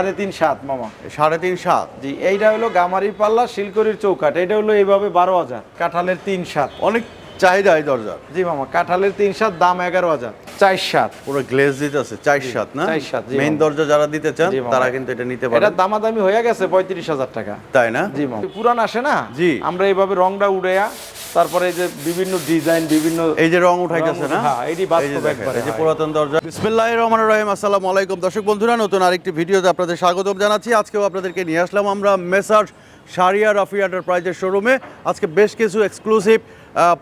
সাড়ে তিন সাত মামা। সাড়ে তিন সাত। জি এইটা হলো গামারি পাল্লা শিলকরির চৌকাট এটা হলো এইভাবে বারো হাজার। কাঁঠালের তিন সাত। অনেক চাহিদা এই দরজার? জি মামা কাঁঠালের তিন সাত দাম এগারো হাজার। চার সাত। পুরো গ্লেজ দিতে আছে চার সাত না? চার সাত, মেইন দরজা যারা দিতে চান তারা কিন্তু এটা নিতে এটা দামাদামি হয়ে গেছে পঁয়ত্রিশ হাজার টাকা। তাই না? জি মামা। পুরান আসে না? জি। আমরা এইভাবে রংটা উড়েয়া তারপরে এই যে বিভিন্ন ডিজাইন বিভিন্ন এই যে রং উঠাইতেছে না? হ্যাঁ, এটি বাস্তব একবারে, এই যে। পুরাতন দরজা। বিসমিল্লাহির রহমানির রহিম আসসালামু আলাইকুম। দর্শক বন্ধুরা নতুন আরেকটি ভিডিওতে আপনাদের স্বাগতম জানাচ্ছি। আজকেও আপনাদেরকে নিয়ে আসলাম আমরা মেসার শারিয়া রাফি এন্টারপ্রাইজের শোরুমে। আজকে বেশ কিছু এক্সক্লুসিভ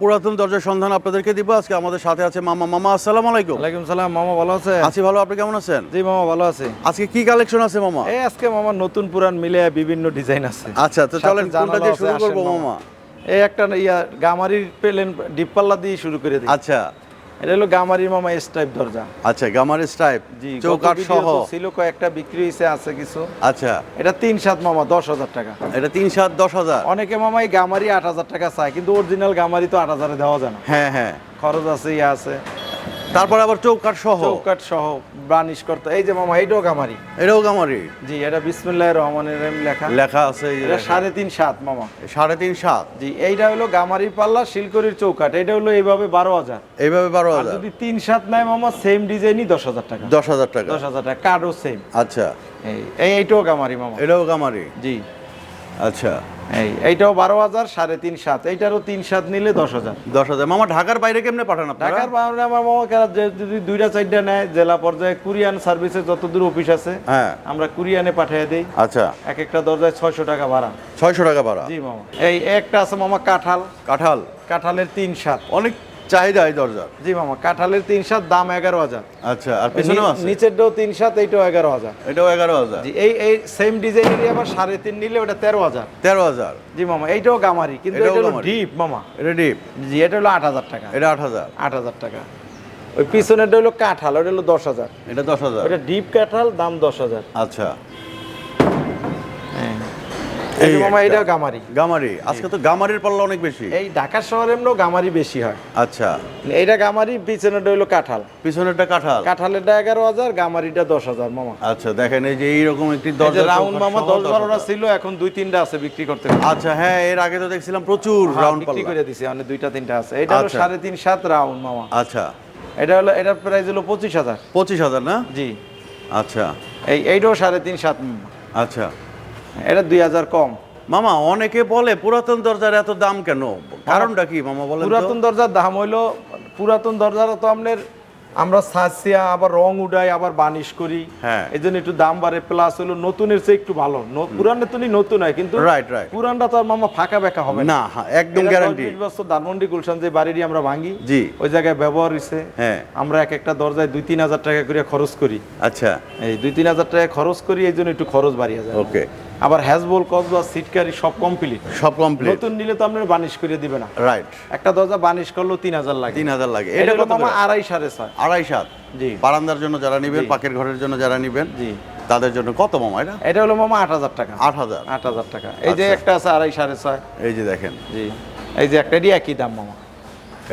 পুরাতন দরজার সন্ধান আপনাদেরকে দিব। আজকে আমাদের সাথে আছে মামা। মামা আসসালামু আলাইকুম। ওয়ালাইকুম সালাম। মামা ভালো আছে আছি ভালো আপনি কেমন আছেন? জি মামা ভালো আছে। আজকে কি কালেকশন আছে মামা? এই আজকে মামা নতুন পুরান মিলে বিভিন্ন ডিজাইন আছে। আচ্ছা তো চলেন কোনটা দিয়ে শুরু করব মামা। এই একটা ইয়া গামারির পেলেন ডিপ পাল্লা দিয়ে শুরু করে দিই। আচ্ছা। এটা হলো গামারির মামা স্ট্রাইপ দরজা। আচ্ছা গামার স্টাইপ জি চৌকাঠ সহ। ছিল কয়েকটা বিক্রি হয়েছে আছে কিছু। আচ্ছা। এটা তিন সাত মামা দশ হাজার টাকা। এটা তিন সাত দশ হাজার। অনেকে মামা এই গামারি আট হাজার টাকা চায় কিন্তু অরিজিনাল গামারি তো আট হাজারে দেওয়া যায় না। হ্যাঁ হ্যাঁ। খরচ আছে ইয়ে আছে। তারপর আবার চৌকাঠ সহ। চৌকাট সহ বার্নিশ করতে এই যে মামা এইটাও গামারি। এটাও গামারি। জি এটা বিসমুল্লাহ রহমানের রহিম লেখা। লেখা আছে এটা। সাড়ে তিন সাত মামা। সাড়ে তিন সাত। জি এইটা হলো গামারি পাল্লা শিলকরির চৌকাট এটা হলো এইভাবে বারো হাজার। এইভাবে বারো আর হাজার। যদি তিন সাত নেয় মামা সেম ডিজাইনই দশ হাজার টাকা। দশ হাজার টাকা। দশ হাজার টাকা কার্ডও সেম আচ্ছা। এই এই এইটাও গামারি মামা। এটাও গামারি। জি। আচ্ছা। এই এইটাও বারো হাজার সাড়ে তিন সাত। এইটারও তিন সাত নিলে দশ হাজার। দশ হাজার। মামা ঢাকার বাইরে কেমনে পাঠান ঢাকার বাইরে আমার মামা যদি দুইটা চারটা নেয় জেলা পর্যায়ে কুরিয়ান সার্ভিসে যতদূর অফিস আছে হ্যাঁ। আমরা কুরিয়ানে পাঠিয়ে দিই। আচ্ছা। এক একটা দরজায় ছয়শো টাকা ভাড়া। ছয়শো টাকা ভাড়া? জি মামা। এই একটা আছে মামা কাঁঠাল। কাঁঠাল। কাঁঠালের তিন সাত। অনেক চাহিদা এই দরজার জি মামা কাঁঠালের তিন সাত দাম এগারো হাজার। আচ্ছা আর পিছনেও নি- আছে? নিচেরটাও তিন সাত এইটাও এগারো হাজার। এটাও এগারো হাজার? জি এই এই সেম ডিজাইনেরই আবার সাড়ে তিন নিলে ওটা তেরো হাজার। তেরো হাজার? জি মামা এইটাও গামারি কিন্তু এটা হলো ডিপ মামা। এটা ডিপ জি এটা হলো আট হাজার টাকা। এটা আট হাজার? আট হাজার টাকা। ওই পিছনেরটা হলো কাঁঠাল ওটা হলো দশ হাজার। এটা দশ হাজার? ওটা ডিপ কাঁঠাল দাম দশ হাজার। আচ্ছা। এই মামা একটা। গামারি। গামারি। আজকে তো গামারির পাল্লা অনেক বেশি। এই ঢাকা শহরে এমনিও গামারি বেশি হয়। আচ্ছা। এইটা গামারি পিছনেরটা হলো কাঁঠাল। পিছনেরটা কাঁঠাল? কাঁঠালেরটা এগারো হাজার গামারিটা দশ হাজার মামা। আচ্ছা দেখেন এই যে এইরকম একটি এই রাউন্ড মামা দশ বারোটা ছিল এখন দুই তিনটা আছে বিক্রি করতে। আচ্ছা হ্যাঁ এর আগে তো দেখছিলাম প্রচুর হ্যাঁ, রাউন্ড বিক্রি করে দিছি মানে দুইটা তিনটা আছে। এটা হলো আচ্ছা। সাড়ে তিন সাত রাউন্ড মামা। আচ্ছা। এটা হলো এটার প্রাইস হলো পঁচিশ হাজার। পঁচিশ হাজার না? জি। আচ্ছা। এই এইটাও সাড়ে তিন সাত আচ্ছা। এটা দুই হাজার কম। মামা অনেকে বলে পুরাতন দরজার এত দাম কেন? কারণটা কি মামা বলেন তো? পুরাতন দরজার দাম হইল পুরাতন দরজার তো আপনার আমরা আবার রং উড়াই আবার বানিশ করি। হ্যাঁ। এই জন্য একটু দাম বাড়ে প্লাস হলো নতুনের চেয়ে একটু ভালো। ন- পুরানের তো নতুন হয় কিন্তু Right, right. পুরানটা তো আর মামা ফাঁকা বেকা হবে না। একদম গ্যারান্টি বছর ধানমন্ডি গুলশান যে বাড়িটি আমরা ভাঙি জি। ওই জায়গায় ব্যবহার হয়েছে হ্যাঁ। আমরা এক একটা দরজায় দুই তিন হাজার টাকা করে খরচ করি। আচ্ছা। এই দুই তিন হাজার টাকা খরচ করি এই জন্য একটু খরচ বাড়িয়ে যায়। ওকে আবার হ্যাজবল কসবা সিটকারি সব কমপ্লিট সব কমপ্লিট নতুন নিলে তো আপনার বানিশ করে দিবে না। রাইট একটা দরজা বানিশ করলেও তিন হাজার লাগে। তিন হাজার লাগে। এটা কত? আড়াই সাড়ে ছয়। আড়াই সাত। জি। বারান্দার জন্য যারা নিবেন। পাকের ঘরের জন্য যারা নিবেন জি। তাদের জন্য কত মামা এটা? এটা হলো মামা আট হাজার টাকা। আট হাজার। আট হাজার টাকা। এই যে আচ্ছা। একটা আছে আড়াই সাড়ে ছয়। এই যে দেখেন। জি। এই যে একটা এটি একই দাম মামা।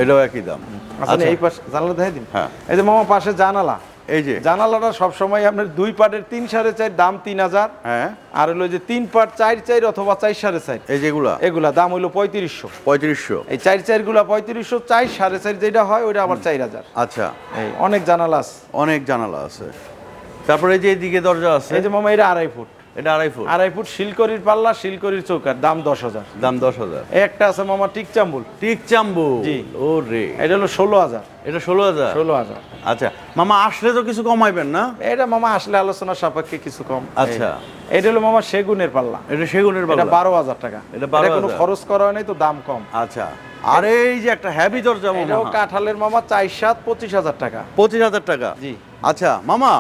এটাও একই দাম। আচ্ছা আচ্ছা। এই পাশে জানালা দেখাই দিন। হ্যাঁ। এই যে মামা পাশে জানালা। এই যে। জানালাটা সবসময় আপনার দুই পাটের তিন সাড়ে চার দাম তিন হাজার। হ্যাঁ। আর হলো যে তিন পাট চার চার অথবা চার সাড়ে চার। এই যেগুলা এগুলা? দাম হইল পঁয়ত্রিশশো। পঁয়ত্রিশশো। এই চার চারগুলা পঁয়ত্রিশশো চার সাড়ে চার যেটা হয় ওইটা আবার চার হাজার। আচ্ছা। এই অনেক জানালা আছে। অনেক জানালা আছে। তারপরে যে এদিকে দরজা আছে। এই যে মামা এটা আড়াই ফুট। এটা আড়াই ফুট। আড়াই ফুট শিলকরির পাল্লা শিলকরির চৌকার দাম দশ হাজার। দাম দশ হাজার। একটা আছে মামা টিক চাম্বুল। টিক চাম্বু জি। ও রে এটা হলো ষোলো হাজার। এটা ষোলো হাজার? ষোলো হাজার। আচ্ছা মামা আসলে তো কিছু কমাইবেন না? এটা মামা আসলে আলোচনা সাপেক্ষে কিছু কম। আচ্ছা। এটা হলো মামা সেগুনের পাল্লা। এটা সেগুনের পাল্লা। বারো হাজার টাকা। এটা 12,000 কোনো খরচ করা হয় নাই তো দাম কম। আচ্ছা। আর এই যে একটা হ্যাভি দরজা মামা। কাঁঠালের মামা চার সাত পঁচিশ হাজার টাকা। পঁচিশ হাজার টাকা। জি। আচ্ছা মামা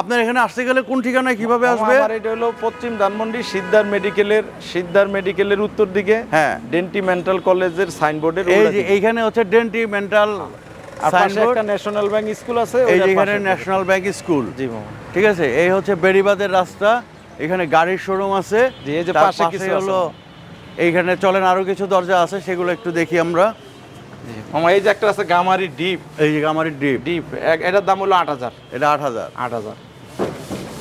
আপনার এখানে আসতে গেলে কোন ঠিকানায় কীভাবে আসবে? আমার এটা হলো পশ্চিম ধানমন্ডি সিদ্ধার মেডিকেলের সিদ্ধার মেডিকেলের উত্তর দিকে। হ্যাঁ। ডেন্টি মেন্টাল কলেজের সাইনবোর্ডের এই যে এইখানে হচ্ছে ডেন্টি মেন্টাল একটা ন্যাশনাল ব্যাংক স্কুল আছে এই ন্যাশনাল ব্যাংক স্কুল। জি ঠিক আছে? এই হচ্ছে বেড়িবাদের রাস্তা। এখানে গাড়ির শোরুম আছে। যে তার পাশে কিছু হলো এইখানে চলেন আরও কিছু দরজা আছে সেগুলো একটু দেখি আমরা। মামা এই যে একটা আছে গামারি ডিপ। এই যে আমার ডিপ। ডিপ। এটার দাম হলো আট হাজার। এটা আট হাজার। আট হাজার।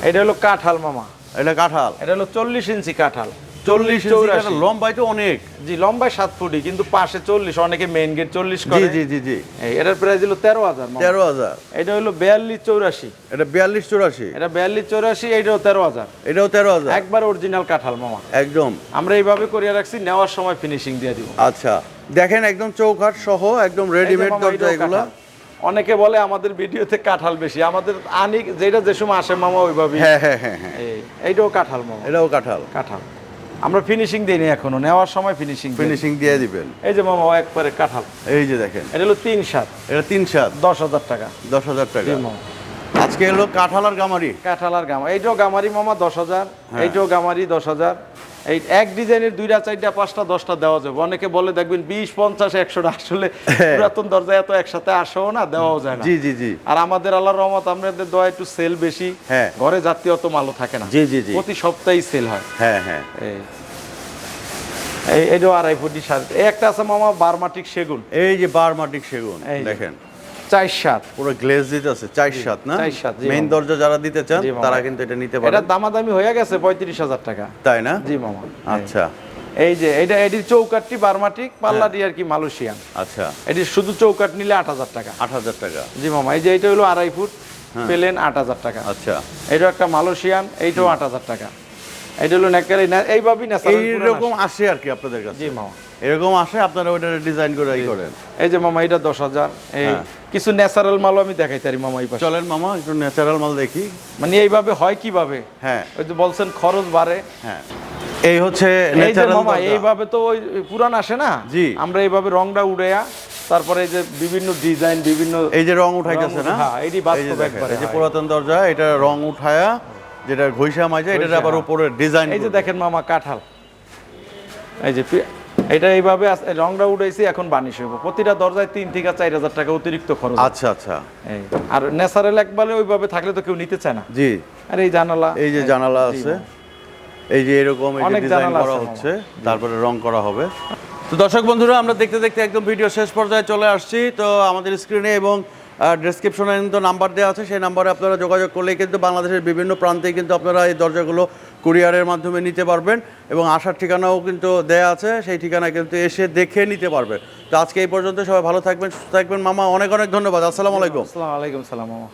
এটা হলো কাঁঠাল মামা। এটা কাঁঠাল। এটা হলো চল্লিশ ইঞ্চি কাঁঠাল। চল্লিশ চৌরাশি। লম্বাই তো অনেক। জি লম্বায় সাত ফুটি কিন্তু পাশে চল্লিশ অনেকে মেইন গেট চল্লিশ জি করে জি জি। জি এটার প্রাইস হলো তেরো হাজার তেরো হাজার। এটা হলো বিয়াল্লিশ চৌরাশি। এটা বিয়াল্লিশ চুরাশি। এটা বিয়াল্লিশ চৌরাশি এইটাও তেরো হাজার। এটাও তেরো হাজার। একবার অরিজিনাল কাঁঠাল মামা। একদম। আমরা এইভাবে করিয়া রাখছি নেওয়ার সময় ফিনিশিং দিয়ে দিব। আচ্ছা। দেখেন একদম চৌকাঠ সহ একদম রেডিমেড দরজা এগুলো। অনেকে বলে আমাদের ভিডিওতে কাঁঠাল বেশি। আমাদের আনি যেটা যে সময় আসে মামা ওইভাবে হ্যাঁ হ্যাঁ হ্যাঁ হ্যাঁ। এইটাও কাঁঠাল মামা। এটাও কাঁঠাল। কাঁঠাল। আমরা ফিনিশিং দিইনি এখনও। নেওয়ার সময় ফিনিশিং ফিনিশিং দিয়ে দিবেন। এই যে মামা একবারে কাঁঠাল। এই যে দেখেন। এটা হলো তিন সাত এটা তিন সাত দশ হাজার টাকা। দশ হাজার টাকা। আজকে হলো কাঁঠাল আর গামারি। কাঁঠাল আর গামা এইটাও গামারি মামা দশ হাজার। হ্যাঁ। এইটাও গামারি দশ হাজার। এই এক ডিজাইনের দুইটা চারটা পাঁচটা দশটা দেওয়া যাবে। অনেকে বলে দেখবেন বিশ পঞ্চাশ একশোটা আসলে হ্যাঁ। পুরাতন দরজা এত একসাথে আসেও না দেওয়াও যায় না। জি জি জি। আর আমাদের আল্লাহ রহমত আমাদের দয়া একটু সেল বেশি। হ্যাঁ। ঘরে জাতীয় অত মালও থাকে না। জি জি জি। প্রতি সপ্তাহেই সেল হয়। হ্যাঁ হ্যাঁ। এই এই এটাও আড়াই ফুটি এই একটা আছে মামা বারমাটিক সেগুন। এই যে বারমাটিক সেগুন দেখেন। চার সাত পুরো গ্লেজ দিতে আছে চার সাত না চার সাত, মেইন দরজা যারা দিতে চান তারা কিন্তু এটা নিতে এটা দামাদামি হয়ে গেছে পঁয়ত্রিশ হাজার টাকা। তাই না? জি মামা আচ্ছা। এই যে এটা এটির চৌকাটটি বারমাটিক পাল্লাটি আর কি মালয়েশিয়ান। আচ্ছা। এটির শুধু চৌকাট নিলে আট হাজার টাকা। আট হাজার টাকা। জি মামা এই যে এটা হলো আড়াই ফুট পেলেন আট হাজার টাকা। আচ্ছা। এটা একটা মালয়েশিয়ান এইটাও আট হাজার টাকা। এটা হলো নেকারি এইভাবেই না এইরকম আসে আর কি আপনাদের কাছে? জি মামা। এরকম আসে আপনারা ওইটা ডিজাইন করে করেন। এই যে মামা এটা দশ হাজার এই হ্যাঁ। কিছু ন্যাচারাল মালও আমি দেখাই তারি মামা এই পাশে। চলেন মামা একটু ন্যাচারাল মাল দেখি। মানে এইভাবে হয় কীভাবে? হ্যাঁ। ওই যে বলছেন খরচ বাড়ে। হ্যাঁ। এই হচ্ছে ন্যাচারাল মামা এইভাবে তো ওই পুরান আসে না? জি। আমরা এইভাবে রংটা উড়েয়া তারপরে এই যে বিভিন্ন ডিজাইন বিভিন্ন এই যে রং উঠাই গেছে না? হ্যাঁ, এটি বাস্তব একবারে, এই যে হ্যাঁ। পুরাতন দরজা এটা রং উঠায়া যেটা ঘইষা মাজা এটা আবার। উপরে ডিজাইন এই যে দেখেন মামা কাঁঠাল। এই যে এটা এইভাবে রংটা উঠাইছি এখন বানিশ হইব। প্রতিটা দরজায় তিন থেকে চার হাজার টাকা অতিরিক্ত খরচ আচ্ছা আচ্ছা। এই। আর ন্যাচারাল একবারে ওইভাবে থাকলে তো কেউ নিতে চায় না। জি। আর এই জানালা এই যে জানালা আছে এই যে এরকম এই অনেক ডিজাইন জানালা করা হচ্ছে তারপরে রং করা হবে। তো দর্শক বন্ধুরা আমরা দেখতে দেখতে একদম ভিডিও শেষ পর্যায়ে চলে আসছি। তো আমাদের স্ক্রিনে এবং ডেসক্রিপশনে কিন্তু নাম্বার দেওয়া আছে, সেই নাম্বারে আপনারা যোগাযোগ করলেই কিন্তু বাংলাদেশের বিভিন্ন প্রান্তে কিন্তু আপনারা এই দরজাগুলো কুরিয়ারের মাধ্যমে নিতে পারবেন এবং আসার ঠিকানাও কিন্তু দেয়া আছে, সেই ঠিকানায় কিন্তু এসে দেখে নিতে পারবেন তো আজকে এই পর্যন্ত সবাই ভালো থাকবেন, সুস্থ থাকবেন। মামা, অনেক অনেক ধন্যবাদ। আসসালামু আলাইকুম। আসসালামু আলাইকুম, সালাম মামা।